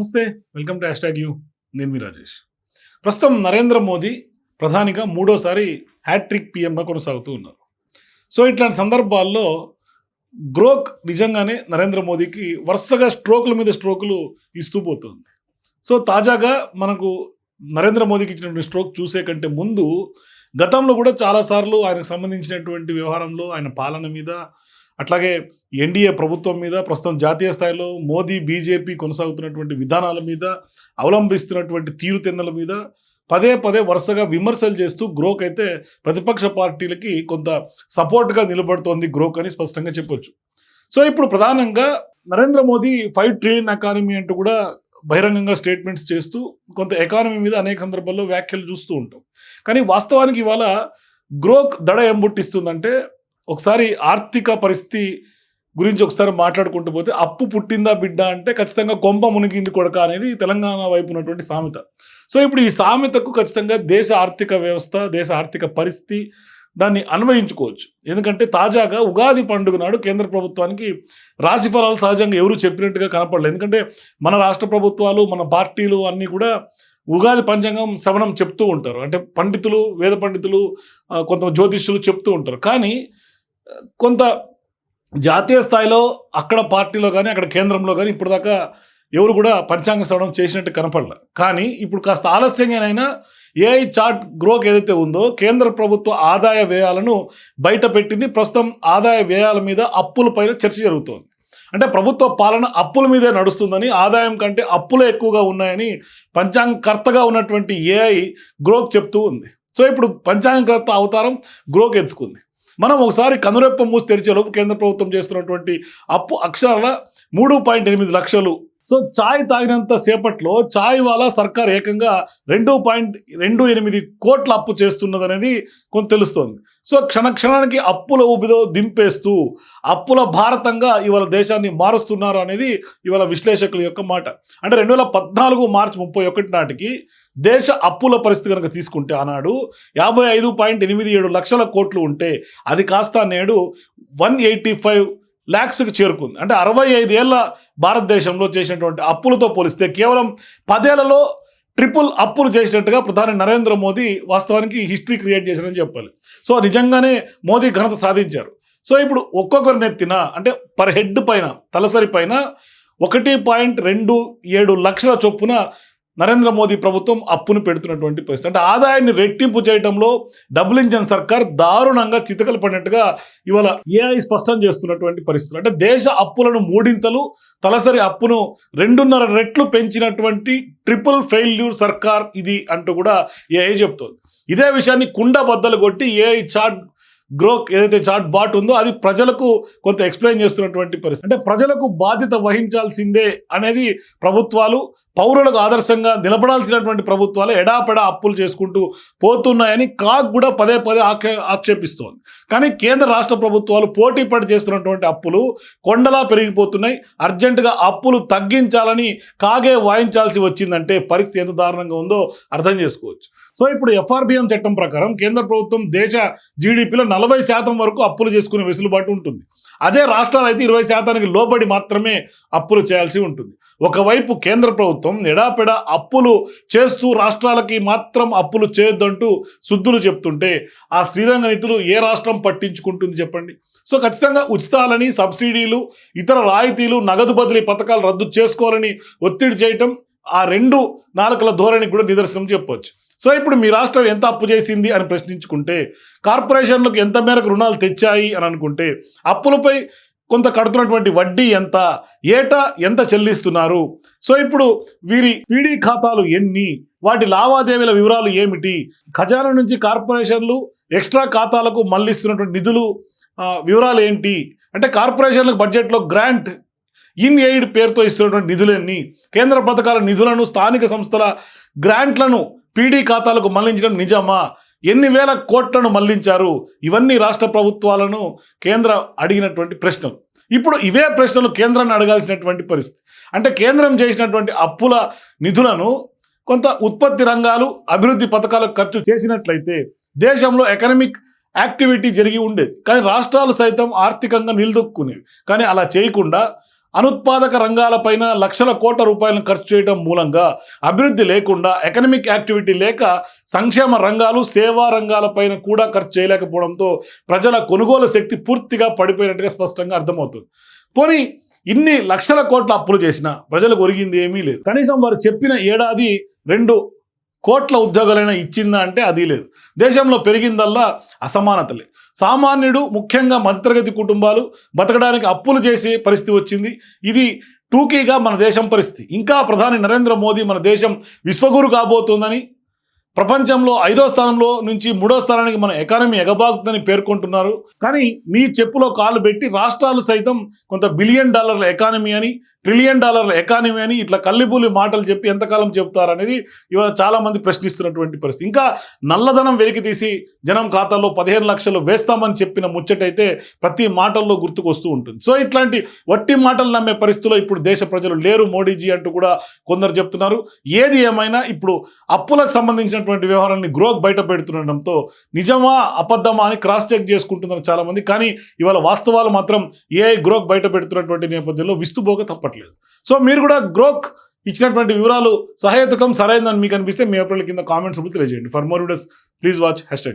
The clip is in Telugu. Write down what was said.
నమస్తే welcome to hashtag U. నేను మీ రాజేష్. ప్రస్తుతం నరేంద్ర మోదీ ప్రధానిగా మూడోసారి హ్యాట్రిక్ పిఎంగా కొనసాగుతూ ఉన్నారు. సో ఇట్లాంటి సందర్భాల్లో గ్రోక్ నిజంగానే నరేంద్ర మోదీకి వరుసగా స్ట్రోకుల మీద స్ట్రోకులు ఇస్తూ పోతుంది. సో తాజాగా మనకు నరేంద్ర మోదీకి ఇచ్చినటువంటి స్ట్రోక్ చూసే కంటే ముందు గతంలో కూడా చాలాసార్లు ఆయనకు సంబంధించినటువంటి వ్యవహారంలో ఆయన పాలన మీద అట్లాగే ఎన్డీఏ ప్రభుత్వం మీద ప్రస్తుతం జాతీయ స్థాయిలో మోదీ బీజేపీ కొనసాగుతున్నటువంటి విధానాల మీద అవలంబిస్తున్నటువంటి తీరుతెన్నుల మీద పదే పదే వరుసగా విమర్శలు చేస్తూ గ్రోక్ అయితే ప్రతిపక్ష పార్టీలకి కొంత సపోర్ట్గా నిలబడుతోంది గ్రోక్ అని స్పష్టంగా చెప్పొచ్చు. సో ఇప్పుడు ప్రధానంగా Narendra Modi five trillion economy అంటూ కూడా బహిరంగంగా స్టేట్మెంట్స్ చేస్తూ కొంత ఎకానమీ మీద అనేక సందర్భాల్లో వ్యాఖ్యలు చూస్తూ ఉంటాం. కానీ వాస్తవానికి ఇవాళ గ్రోక్ దడ ఎంబుట్టిస్తుందంటే ఒకసారి ఆర్థిక పరిస్థితి గురించి ఒకసారి మాట్లాడుకుంటూ పోతే అప్పు పుట్టిందా బిడ్డ అంటే ఖచ్చితంగా కొంప మునిగింది కొడక అనేది తెలంగాణ వైపు ఉన్నటువంటి సామెత. సో ఇప్పుడు ఈ సామెతకు ఖచ్చితంగా దేశ ఆర్థిక వ్యవస్థ దేశ ఆర్థిక పరిస్థితి దాన్ని అన్వయించుకోవచ్చు. ఎందుకంటే తాజాగా ఉగాది పండుగ నాడు కేంద్ర ప్రభుత్వానికి రాశి ఫలాలు సహజంగా ఎవరు చెప్పినట్టుగా కనపడలేదు. ఎందుకంటే మన రాష్ట్ర ప్రభుత్వాలు మన పార్టీలు అన్నీ కూడా ఉగాది పంచాంగం శ్రవణం చెప్తూ ఉంటారు. అంటే పండితులు వేద పండితులు కొంత జ్యోతిష్యులు చెప్తూ ఉంటారు. కానీ కొంత జాతీయ స్థాయిలో అక్కడ పార్టీలో కానీ అక్కడ కేంద్రంలో కానీ ఇప్పుడు దాకా ఎవరు కూడా పంచాంగ శ్రవణం చేసినట్టు కనపడలే. కానీ ఇప్పుడు కాస్త ఆలస్యంగానైనా ఏఐ చార్ట్ గ్రోక్ ఏదైతే ఉందో కేంద్ర ప్రభుత్వ ఆదాయ వ్యయాలను బయట పెట్టింది ప్రస్తుతం ఆదాయ వ్యయాల మీద అప్పులపైన చర్చ జరుగుతోంది. అంటే ప్రభుత్వ పాలన అప్పుల మీదే నడుస్తుందని ఆదాయం కంటే అప్పులే ఎక్కువగా ఉన్నాయని పంచాంగకర్తగా ఉన్నటువంటి ఏఐ గ్రోక్ చెప్తూ ఉంది. సో ఇప్పుడు పంచాంగకర్త అవతారం గ్రోక్ ఎత్తుకుంది. మనం ఒకసారి కనురెప్ప మూసి తెరిచేలోపు కేంద్ర ప్రభుత్వం చేస్తున్నటువంటి అప్పు అక్షరాల మూడు పాయింట్ ఎనిమిది లక్షలు. సో చాయ్ తాగినంత సేపట్లో చాయ్ వాళ్ళ సర్కార్ ఏకంగా రెండు పాయింట్ రెండు ఎనిమిది కోట్ల అప్పు చేస్తున్నది అనేది కొంత తెలుస్తోంది. సో క్షణక్షణానికి అప్పుల ఊబిలో దింపేస్తూ అప్పుల భారతంగా ఇవాళ దేశాన్ని మారుస్తున్నారు అనేది ఇవాళ విశ్లేషకుల యొక్క మాట. అంటే రెండు వేల పద్నాలుగు మార్చి ముప్పై ఒకటి నాటికి దేశ అప్పుల పరిస్థితి కనుక తీసుకుంటే ఆనాడు యాభై ఐదు పాయింట్ ఎనిమిది ఏడు లక్షల కోట్లు ఉంటే అది కాస్త నేడు వన్ ఎయిటీ ఫైవ్ ల్యాక్స్కి చేరుకుంది. అంటే అరవై ఐదేళ్ళ భారతదేశంలో చేసినటువంటి అప్పులతో పోలిస్తే కేవలం పదేళ్ళలో ట్రిపుల్ అప్పులు చేసినట్టుగా ప్రధాని నరేంద్ర మోదీ వాస్తవానికి హిస్టరీ క్రియేట్ చేశారని చెప్పాలి. సో నిజంగానే మోదీ ఘనత సాధించారు. సో ఇప్పుడు ఒక్కొక్కరు నెత్తిన అంటే పర్ హెడ్ పైన తలసరి పైన ఒకటి పాయింట్ రెండు ఏడు లక్షల చొప్పున నరేంద్ర మోదీ ప్రభుత్వం అప్పును పెడుతున్నటువంటి పరిస్థితి. అంటే ఆదాయాన్ని రెట్టింపు చేయడంలో డబుల్ ఇంజన్ సర్కార్ దారుణంగా చితకలు పడినట్టుగా ఇవాళ ఏఐ స్పష్టం చేస్తున్నటువంటి పరిస్థితులు. అంటే దేశ అప్పులను మూడింతలు తలసరి అప్పును రెండున్నర రెట్లు పెంచినటువంటి ట్రిపుల్ ఫెయిల్యూర్ సర్కార్ ఇది అంటూ కూడా ఏఐ చెప్తోంది. ఇదే విషయాన్ని కుండ బద్దలు కొట్టి ఏఐ చాట్ గ్రోక్ ఏదైతే చాట్ బాట్ ఉందో అది ప్రజలకు కొంత ఎక్స్ప్లెయిన్ చేస్తున్నటువంటి పరిస్థితి. అంటే ప్రజలకు బాధ్యత వహించాల్సిందే అనేది ప్రభుత్వాలు పౌరులకు ఆదర్శంగా నిలబడాల్సినటువంటి ప్రభుత్వాలు ఎడాపెడా అప్పులు చేసుకుంటూ పోతున్నాయని కాక్ కూడా పదే పదే ఆక్షే ఆక్షేపిస్తోంది. కానీ కేంద్ర రాష్ట్ర ప్రభుత్వాలు పోటీ పడి చేస్తున్నటువంటి అప్పులు కొండలా పెరిగిపోతున్నాయి. అర్జెంటుగా అప్పులు తగ్గించాలని కాగే వాయించాల్సి వచ్చిందంటే పరిస్థితి ఎంత దారుణంగా ఉందో అర్థం చేసుకోవచ్చు. సో ఇప్పుడు ఎఫ్ఆర్బిఎం చట్టం ప్రకారం కేంద్ర ప్రభుత్వం దేశ జీడిపిలో నలభై శాతం వరకు అప్పులు చేసుకునే వెసులుబాటు ఉంటుంది. అదే రాష్ట్రాలు అయితే ఇరవై శాతానికి లోబడి మాత్రమే అప్పులు చేయాల్సి ఉంటుంది. ఒకవైపు కేంద్ర ప్రభుత్వం ఎడాపెడా అప్పులు చేస్తూ రాష్ట్రాలకి మాత్రం అప్పులు చేయొద్దంటూ శుద్ధులు చెప్తుంటే ఆ శ్రీరంగ నిధులు ఏ రాష్ట్రం పట్టించుకుంటుంది చెప్పండి? సో ఖచ్చితంగా ఉచితాలని సబ్సిడీలు ఇతర రాయితీలు నగదు బదిలీ పథకాలు రద్దు చేసుకోవాలని ఒత్తిడి చేయటం ఆ రెండు నాలుకల ధోరణికి కూడా నిదర్శనం చెప్పవచ్చు సో ఇప్పుడు మీ రాష్ట్రం ఎంత అప్పు చేసింది అని ప్రశ్నించుకుంటే కార్పొరేషన్లకు ఎంత మేరకు రుణాలు తెచ్చాయి అని అనుకుంటే అప్పులపై కొంత కడుతున్నటువంటి వడ్డీ ఎంత ఏటా ఎంత చెల్లిస్తున్నారు? సో ఇప్పుడు వీరి పీడీ ఖాతాలు ఎన్ని? వాటి లావాదేవీల వివరాలు ఏమిటి? ఖజానా నుంచి కార్పొరేషన్లు ఎక్స్ట్రా ఖాతాలకు మళ్ళిస్తున్నటువంటి నిధులు వివరాలు ఏంటి? అంటే కార్పొరేషన్లకు బడ్జెట్లో గ్రాంట్ ఇన్ ఎయిడ్ పేరుతో ఇస్తున్నటువంటి నిధులన్నీ కేంద్ర పథకాల నిధులను స్థానిక సంస్థల గ్రాంట్లను పీడీ ఖాతాలకు మళ్ళించడం నిజమా? ఎన్ని వేల కోట్లను మళ్ళించారు? ఇవన్నీ రాష్ట్ర ప్రభుత్వాలను కేంద్ర అడిగినటువంటి ప్రశ్నలు. ఇప్పుడు ఇవే ప్రశ్నలు కేంద్రాన్ని అడగాల్సినటువంటి పరిస్థితి. అంటే కేంద్రం చేసినటువంటి అప్పుల నిధులను కొంత ఉత్పత్తి రంగాలు అభివృద్ధి పథకాలకు ఖర్చు చేసినట్లయితే దేశంలో ఎకనమిక్ యాక్టివిటీ జరిగి ఉండేది. కానీ రాష్ట్రాలు సైతం ఆర్థికంగా నిలదొక్కునేవి. కానీ అలా చేయకుండా అనుత్పాదక రంగాలపైన లక్షల కోట్ల రూపాయలను ఖర్చు చేయడం మూలంగా అభివృద్ధి లేకుండా ఎకనమిక్ యాక్టివిటీ లేక సంక్షేమ రంగాలు సేవా రంగాలపైన కూడా ఖర్చు చేయలేకపోవడంతో ప్రజల కొనుగోలు శక్తి పూర్తిగా పడిపోయినట్టుగా స్పష్టంగా అర్థమవుతుంది. పోనీ ఇన్ని లక్షల కోట్ల అప్పులు చేసినా ప్రజలకు ఒరిగింది ఏమీ లేదు. కనీసం వారు చెప్పిన ఏడాది రెండు కోట్ల ఉద్యోగాలైనా ఇచ్చిందా అంటే అది లేదు. దేశంలో పెరిగిందల్లా అసమానతలే సామాన్యుడు ముఖ్యంగా మధ్యతరగతి కుటుంబాలు బతకడానికి అప్పులు చేసే పరిస్థితి వచ్చింది. ఇది టూకీగా మన దేశం పరిస్థితి. ఇంకా ప్రధాని నరేంద్ర మోదీ మన దేశం విశ్వగురు కాబోతోందని ప్రపంచంలో ఐదో స్థానంలో నుంచి మూడో స్థానానికి మన ఎకానమీ ఎగబాగుతుందని పేర్కొంటున్నారు. కానీ మీ చెప్పులో కాలు పెట్టి రాష్ట్రాలు సైతం కొంత బిలియన్ డాలర్ల ఎకానమీ అని ట్రిలియన్ డాలర్ల ఎకానమీ అని ఇట్లా కల్లిబూలి మాటలు చెప్పి ఎంతకాలం చెప్తారనేది ఇవాళ చాలా మంది ప్రశ్నిస్తున్నటువంటి పరిస్థితి. ఇంకా నల్లధనం వెలికి తీసి జనం ఖాతాలో పదిహేను లక్షలు వేస్తామని చెప్పిన ముచ్చటైతే ప్రతి మాటల్లో గుర్తుకొస్తూ ఉంటుంది. సో ఇట్లాంటి వట్టి మాటలు నమ్మే పరిస్థితిలో ఇప్పుడు దేశ ప్రజలు లేరు మోడీజీ అంటూ కూడా కొందరు చెప్తున్నారు. ఏది ఏమైనా ఇప్పుడు అప్పులకు సంబంధించినటువంటి వ్యవహారాన్ని గ్రోక్ బయట పెడుతుండటంతో నిజమా అబద్ధమా అని క్రాస్ చెక్ చేసుకుంటున్నారు చాలామంది. కానీ ఇవాళ వాస్తవాలు మాత్రం ఏ గ్రోక్ బయట పెడుతున్నటువంటి నేపథ్యంలో విస్తుపోక చెప్పట్లేదు. సో మీరు కూడా గ్రోక్ ఇచ్చినటువంటి వివరాలు సహేతుకం సరైనదని మీకు అనిపిస్తే మీ అభిప్రాయాల కింద కామెంట్స్ తెలియజేయండి. For more videos please watch hash